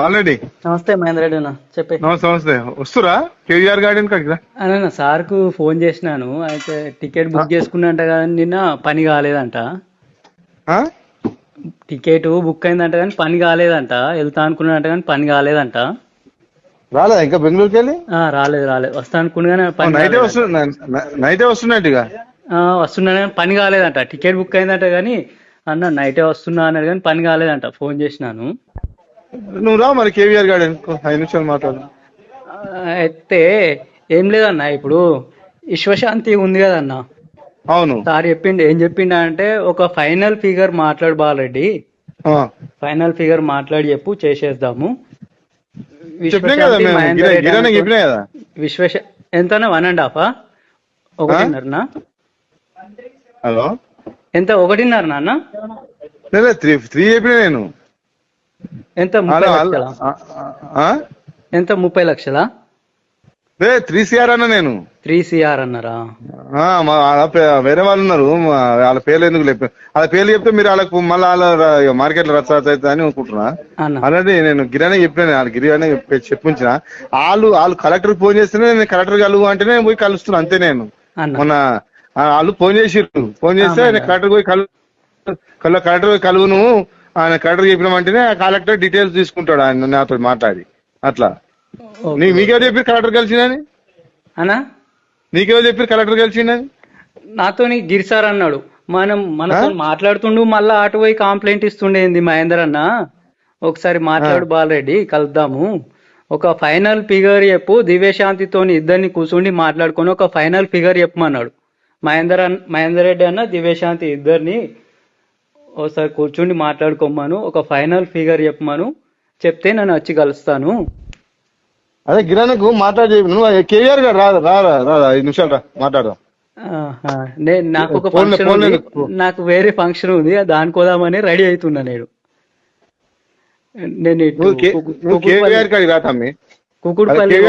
Already నమస్తే మహేందర్ రెడ్డి అన్న చెప్పే. నమస్తే నమస్తే. వస్తురా? కేవీఆర్ గార్డెన్ కాడికి అన్న సార్కు ఫోన్ చేసినాను అయితే టికెట్ బుక్ చేసుకున్నంట కానీ నిన్న పని కాలేదంట? టికెట్ బుక్ అయిందంట కానీ పని కాలేదంట వెళ్తా అనుకున్నాడంట కానీ పని కాలేదంట. రాలేదా ఇంకా బెంగళూరుకి వెళ్ళి? రాలేదు రాలేదు. వస్తా అనుకున్నా కానీ నైటే. వస్తున్నా నైటే వస్తున్నట్టు ఇక. ఆ, వస్తున్నా కానీ పని కాలేదంట. టికెట్ బుక్ అయిందంట కానీ అన్న నైటే వస్తున్నా అన్నాడు కానీ పని కాలేదంట ఫోన్ చేసినాను. నువ్వు రా మరి కేవీఆర్ గార్డెన్ ఐదు నిమిషాలు మాట్లాడు. అయితే ఏం లేదన్న ఇప్పుడు విశ్వశాంతి ఉంది కదన్న. అవును. సార్ చెప్పిండు ఏం చెప్పిండు అంటే ఒక ఫైనల్ ఫిగర్ మాట్లాడు బాలరెడ్డి. ఫైనల్ ఫిగర్ మాట్లాడి చెప్పు చేసేద్దాము. గిరా- విశ్వశ ఎంతనా? వన్ అండ్ హాఫా ఒకటిన్నరనా? హలో? ఎంత? ఒకటిన్నర నాన్న త్రీ త్రీ చెప్పినా నేను. ఎంత? ఎంత ముప్పై లక్షలా? త్రీ సిఆర్ అన్న నేను. త్రీ సిఆర్ అన్నారా? వేరే వాళ్ళు ఉన్నారు. వాళ్ళ పేర్లు ఎందుకు లేపు వాళ్ళ పేర్లు చెప్తే మీరు వాళ్ళకు మళ్ళీ వాళ్ళ మార్కెట్లో రచ్చ అవుతుంది అని అనుకుంటున్నా. అలాంటి నేను గిరానే చెప్పాను వాళ్ళ గిరిగానే చెప్పించిన. వాళ్ళు వాళ్ళు కలెక్టర్ ఫోన్ చేస్తేనే నేను కలెక్టర్ కలుగు అంటేనే పోయి కలుస్తున్నా అంతే నేను. మొన్న వాళ్ళు ఫోన్ చేసిర్రు. ఫోన్ చేస్తే నేను కలెక్టర్ పోయి కలు కల కలెక్టర్ పోయి కలువు నువ్వు ఆయన కలెక్టర్ చెప్పినామంటేనే ఆ కలెక్టర్ డీటెయిల్స్ తీసుకుంటాడు ఆయన నాతో మాట్లాడి. అట్లా. నీ మీకెవరు చెప్పి కలెక్టర్ కలిసిందని? అన్న? నీకెవరు చెప్పి కలెక్టర్ కలిసిందని? నాతోని గిరి సార్ అన్నాడు. మనం మనతో మాట్లాడుతుండు మళ్ళా అటు పోయి కంప్లైంట్ ఇస్తుండేంది మహేందర్ అన్న? ఒకసారి మాట్లాడు బాలరెడ్డి కలుద్దాము. ఒక ఫైనల్ ఫిగర్ చెప్పు దివ్యశాంతితోని ఇద్దరిని కూర్చుండి మాట్లాడుకొని ఒక ఫైనల్ ఫిగర్ చెప్పమన్నాడు. మహేందర్ మహేందర్ రెడ్డి అన్న దివ్యశాంతి ఇద్దరిని ఒకసారి కూర్చుండి మాట్లాడుకోమను ఒక ఫైనల్ ఫిగర్ చెప్పమను చెప్తే నేను వచ్చి కలుస్తాను. అదే గిరానకు మాట్లాడి నువ్వు కేవీఆర్ గారు రాదా రాదా రాదా ఐదు నిమిషాలు రా మాట్లాడదాం. నేను నాకు ఒక ఫంక్షన్ ఉంది? నాకు వేరే ఫంక్షన్ ఉంది దానికి పోదామని రెడీ అవుతున్నా నేను. నేను ఇటు నువ్వు కే- కుకు- నువ్వు కుకుడుపల్లి-